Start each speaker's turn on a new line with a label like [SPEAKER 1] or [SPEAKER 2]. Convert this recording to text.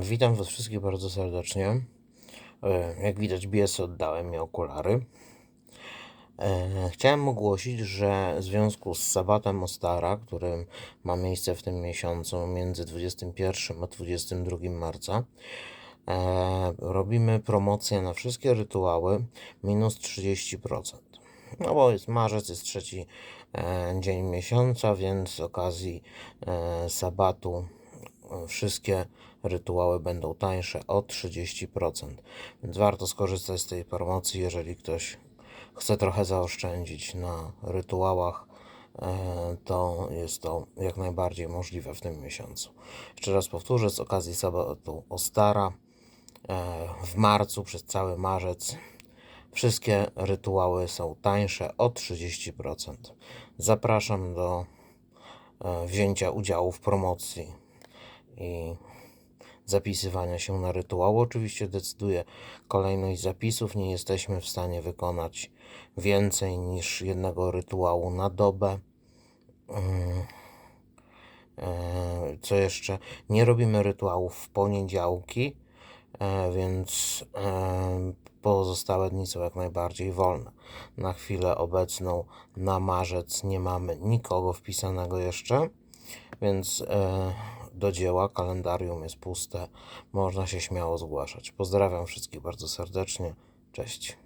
[SPEAKER 1] Witam Was wszystkich bardzo serdecznie. E, Jak widać, bies oddałem mi okulary. E, Chciałem ogłosić, że w związku z Sabatem Ostara, który ma miejsce w tym miesiącu między 21 a 22 marca, e, robimy promocję na wszystkie rytuały minus 30%. No bo jest marzec, jest trzeci dzień miesiąca, więc z okazji sabatu wszystkie rytuały będą tańsze o 30%. Więc warto skorzystać z tej promocji, jeżeli ktoś chce trochę zaoszczędzić na rytuałach, e, to jest to jak najbardziej możliwe w tym miesiącu. Jeszcze raz powtórzę, z okazji sabatu Ostara e, w marcu przez cały marzec wszystkie rytuały są tańsze o 30%. Zapraszam do e, wzięcia udziału w promocji i zapisywania się na rytuał. Oczywiście decyduje kolejność zapisów. Nie jesteśmy w stanie wykonać więcej niż jednego rytuału na dobę. Mm, e, Co jeszcze? Nie robimy rytuałów w poniedziałki, e, więc e, pozostałe dni są jak najbardziej wolne. Na chwilę obecną na marzec nie mamy nikogo wpisanego jeszcze, więc do dzieła kalendarium jest puste. Można się śmiało zgłaszać. Pozdrawiam wszystkich bardzo serdecznie. Cześć.